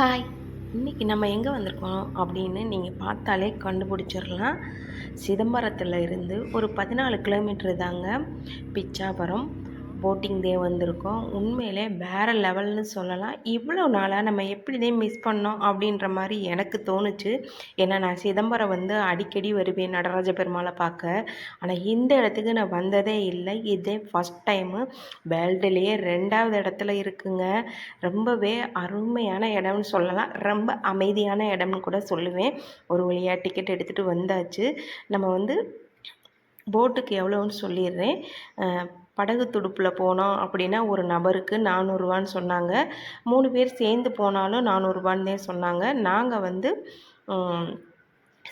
Hi இன்றைக்கி நம்ம எங்கே வந்திருக்கோம் அப்படின்னு நீங்கள் பார்த்தாலே கண்டுபிடிச்சிடலாம். சிதம்பரத்தில் இருந்து ஒரு பதினாலு கிலோமீட்டர் தாங்க பிச்சாபுரம். போட்டிங் டே வந்திருக்கோம். உண்மையிலே வேறு லெவல்னு சொல்லலாம். இவ்வளோ நாளாக நம்ம எப்படிதே மிஸ் பண்ணோம் அப்படின்ற மாதிரி எனக்கு தோணுச்சு. ஏன்னா நான் சிதம்பரம் வந்து அடிக்கடி வருவேன் நடராஜ பெருமாளை பார்க்க. ஆனால் இந்த இடத்துக்கு நான் வந்ததே இல்லை. இதே ஃபஸ்ட் டைமு வேர்ல்டுலேயே ரெண்டாவது இடத்துல இருக்குங்க. ரொம்பவே அருமையான இடம்னு சொல்லலாம். ரொம்ப அமைதியான இடம்னு கூட சொல்லுவேன். ஒரு வழியாக டிக்கெட் எடுத்துகிட்டு வந்தாச்சு. நம்ம வந்து போட்டுக்கு எவ்வளோன்னு சொல்லிடுறேன். படகு துடுப்பில் போனோம் அப்படின்னா ஒரு நபருக்கு நானூறுரூவான்னு சொன்னாங்க. மூணு பேர் சேர்ந்து போனாலும் நானூறுரூபான்னு தான் சொன்னாங்க. நாங்கள் வந்து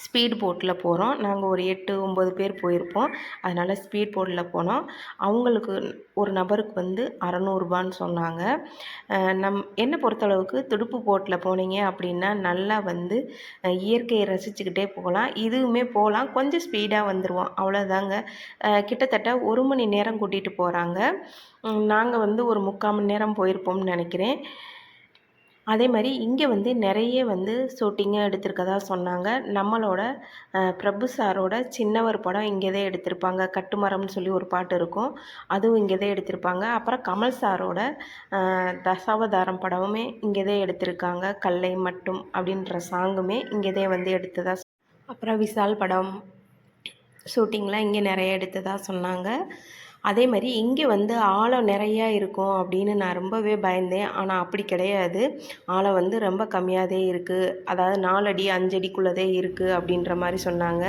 ஸ்பீட் போட்டில் போகிறோம். நாங்கள் ஒரு எட்டு ஒம்பது பேர் போயிருப்போம். அதனால் ஸ்பீட் போட்டில் போனோம். அவங்களுக்கு ஒரு நபருக்கு வந்து அறநூறுபான்னு சொன்னாங்க. நம் என்னை பொறுத்தளவுக்கு துடுப்பு போட்டில் போனீங்க அப்படின்னா நல்லா வந்து இயற்கையை ரசிச்சுக்கிட்டே போகலாம். இதுவுமே போகலாம். கொஞ்சம் ஸ்பீடாக வந்துடுவோம் அவ்வளோதாங்க கிட்டத்தட்ட ஒரு மணி நேரம் கூட்டிகிட்டு போகிறாங்க. நாங்கள் வந்து ஒரு முக்கால் மணி நேரம் போயிருப்போம்னு நினைக்கிறேன். அதே மாதிரி இங்கே வந்து நிறைய வந்து ஷூட்டிங்காக எடுத்திருக்கதா சொன்னாங்க. நம்மளோட பிரபு சாரோட சின்னவர் படம் இங்கே தான் எடுத்திருப்பாங்க. கட்டுமரம்னு சொல்லி ஒரு பாட்டு இருக்கும். அதுவும் இங்கே தான் எடுத்திருப்பாங்க. அப்புறம் கமல் சாரோட தசாவதாரம் படமுமே இங்கே தான் எடுத்திருக்காங்க. கல்லை மட்டும் அப்படின்ற சாங்குமே இங்கே தான் வந்து எடுத்ததா அப்புறம் விசால் படம் ஷூட்டிங்லாம் இங்கே நிறைய எடுத்ததாக சொன்னாங்க. அதே மாதிரி இங்கே வந்து ஆழம் நிறையா இருக்கும் அப்படின்னு நான் ரொம்பவே பயந்தேன். ஆனால் அப்படி கிடையாது. ஆழம் வந்து ரொம்ப கம்மியாகவே இருக்குது அதாவது நாலு அடி அஞ்சு அடிக்குள்ளதே இருக்குது அப்படின்ற மாதிரி சொன்னாங்க.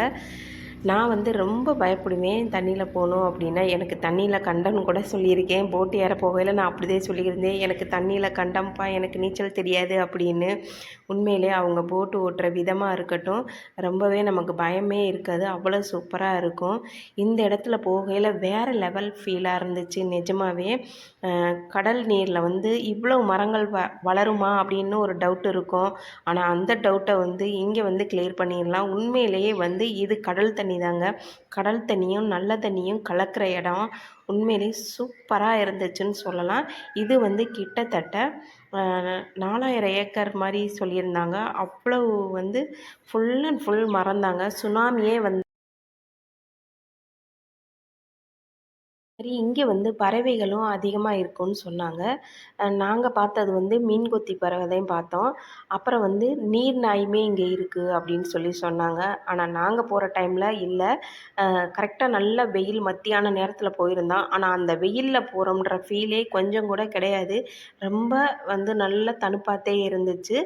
நான் வந்து ரொம்ப பயப்படுவேன் தண்ணியில் போகணும் அப்படின்னா. எனக்கு தண்ணியில் கண்டம்னு கூட சொல்லியிருக்கேன். போட்டு ஏற போகையில் நான் அப்படிதான் சொல்லியிருந்தேன். எனக்கு தண்ணியில் கண்டம்ப்பா எனக்கு நீச்சல் தெரியாது அப்படின்னு. உண்மையிலே அவங்க போட்டு ஓட்டுற விதமாக இருக்கட்டும் ரொம்பவே நமக்கு பயமே இருக்காது. அவ்வளோ சூப்பராக இருக்கும். இந்த இடத்துல போகையில் வேறு லெவல் ஃபீலாக இருந்துச்சு. நிஜமாவே கடல் நீரில் வந்து இவ்வளோ மரங்கள் வ வளருமா அப்படின்னு ஒரு டவுட் இருக்கும். ஆனால் அந்த டவுட்டை வந்து இங்கே வந்து கிளியர் பண்ணிடலாம். உண்மையிலேயே வந்து இது கடல் தண்ணி தாங்க. கடல் தண்ணியும் நல்ல தண்ணியும் கலக்கிற இடம். உண்மையிலேயே சூப்பராக இருந்துச்சுன்னு சொல்லலாம். இது வந்து கிட்டத்தட்ட நாலாயிரம் ஏக்கர் மாதிரி சொல்லியிருந்தாங்க. அவ்வளவு வந்து ஃபுல் அண்ட் ஃபுல் மறந்தாங்க. சுனாமியே வந்து சரி இங்கே வந்து பறவைகளும் அதிகமாக இருக்கும்னு சொன்னாங்க. நாங்கள் பார்த்தது வந்து மீன் கொத்தி பறவை தான் பார்த்தோம். அப்புறம் வந்து நீர் நாயுமே இங்கே இருக்குது அப்படின்னு சொல்லி சொன்னாங்க. ஆனால் நாங்கள் போகிற டைமில் இல்லை. கரெக்டாக நல்ல வெயில் மத்தியான நேரத்தில் போயிருந்தோம் ஆனால் அந்த வெயிலில் போகிறோம்ன்ற ஃபீலே கொஞ்சம் கூட கிடையாது. ரொம்ப வந்து நல்ல தணுப்பாத்தே இருந்துச்சு.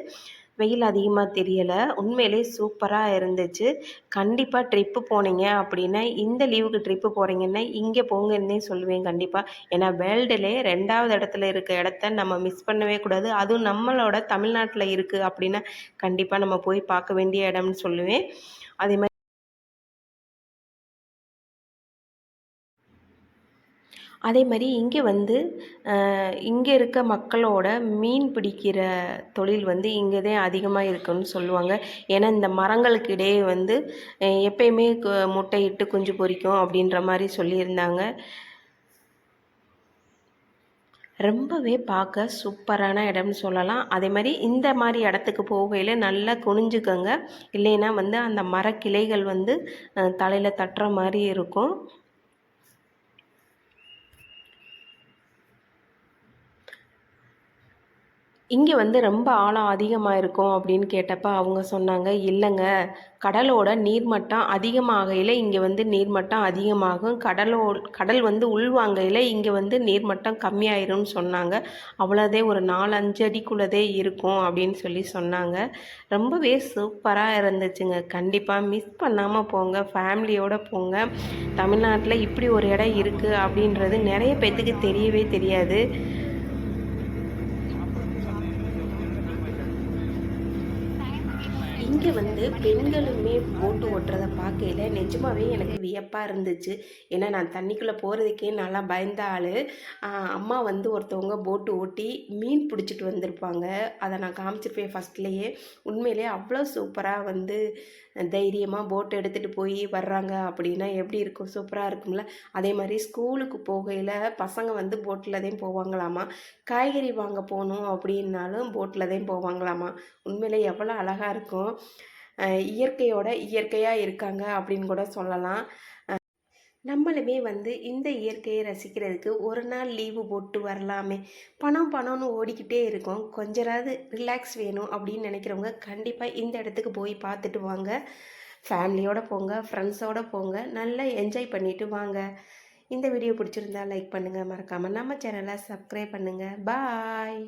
வெயில் அதிகமாக தெரியலை. உண்மையிலே சூப்பராக இருந்துச்சு. கண்டிப்பாக ட்ரிப்பு போனீங்க அப்படின்னா இந்த லீவுக்கு ட்ரிப்பு போகிறீங்கன்னா இங்கே போங்கன்னே சொல்லுவேன் கண்டிப்பாக ஏன்னா வேர்ல்டுலே ரெண்டாவது இடத்துல இருக்க இடத்த நம்ம மிஸ் பண்ணவே கூடாது. அதுவும் நம்மளோட தமிழ்நாட்டில் இருக்குது அப்படின்னா கண்டிப்பாக நம்ம போய் பார்க்க வேண்டிய இடம்னு சொல்லுவேன். அதே மாதிரி அதே மாதிரி இங்கே வந்து இங்கே இருக்க மக்களோட மீன் பிடிக்கிற தொழில் வந்து இங்கே தான் அதிகமாக இருக்குன்னு சொல்லுவாங்க. ஏன்னா இந்த மரங்களுக்கு இடையே வந்து எப்பயுமே கு- முட்டையிட்டு குஞ்சு பொரிக்கும் அப்படின்ற மாதிரி சொல்லியிருந்தாங்க. ரொம்பவே பார்க்க சூப்பரான இடம்னு சொல்லலாம். அதே மாதிரி இந்த மாதிரி இடத்துக்கு போகையில் நல்லா குனிஞ்சுக்கோங்க. இல்லைன்னா வந்து அந்த மரக்கிளைகள் வந்து தலையில் தட்டுற மாதிரி இருக்கும். இங்கே வந்து ரொம்ப ஆழம் அதிகமாக இருக்கும் அப்படின்னு கேட்டப்ப அவங்க சொன்னாங்க இல்லைங்க கடலோட நீர்மட்டம் அதிகமாகையில் இங்கே வந்து நீர்மட்டம் அதிகமாகும். கடலோ கடல் வந்து உள்வாங்கையில் இங்கே வந்து நீர்மட்டம் கம்மியாயிரும்னு சொன்னாங்க. அவ்வளோதே ஒரு நாலு அடிக்குள்ளதே இருக்கும் அப்படின்னு சொல்லி சொன்னாங்க. ரொம்பவே சூப்பராக இருந்துச்சுங்க. கண்டிப்பாக மிஸ் பண்ணாமல் போங்க ஃபேமிலியோடு போங்க. தமிழ்நாட்டில் இப்படி ஒரு இடம் இருக்குது அப்படின்றது நிறைய பேர்த்துக்கு தெரியவே தெரியாது. இங்கே வந்து பெண்களுமே போட்டு ஓட்டுறதை பார்க்கையில நிஜமாகவே எனக்கு வியப்பாக இருந்துச்சு. ஏன்னா நான் தண்ணிக்குள்ளே போகிறதுக்கே நல்லா பயந்த ஆள். அம்மா வந்து ஒருத்தவங்க போட்டு ஓட்டி மீன் பிடிச்சிட்டு வந்திருப்பாங்க. அதை நான் காமிச்சிருப்பேன் ஃபஸ்ட்லேயே உண்மையிலே அவ்வளோ சூப்பராக வந்து தைரியமாக போட் எடுத்துகிட்டு போய் வர்றாங்க அப்படின்னா எப்படி இருக்கும்? சூப்பராக இருக்கும்ல. அதே மாதிரி ஸ்கூலுக்கு போகையில் பசங்க வந்து போட்டில் தான் போவாங்களாமா? காய்கறி வாங்க போகணும் அப்படின்னாலும் போட்டில் தான் போவாங்களாமா? உண்மையிலே எவ்வளோ அழகாக இருக்கும். இயற்கையோட இயற்கையாக இருக்காங்க அப்படின்னு கூட சொல்லலாம். நம்மளுமே வந்து இந்த இயற்கையை ரசிக்கிறதுக்கு ஒரு நாள் லீவு போட்டு வரலாமே. பணம் பணம்னு ஓடிக்கிட்டே இருக்கோம். கொஞ்சராவது ரிலாக்ஸ் வேணும் அப்படின்னு நினைக்கிறவங்க கண்டிப்பாக இந்த இடத்துக்கு போய் பார்த்துட்டு வாங்க. ஃபேமிலியோடு போங்க ஃப்ரெண்ட்ஸோடு போங்க. நல்லா என்ஜாய் பண்ணிவிட்டு வாங்க. இந்த வீடியோ பிடிச்சிருந்தா லைக் பண்ணுங்கள் மறக்காமல் நம்ம சேனலை சப்ஸ்கிரைப் பண்ணுங்கள் பாய்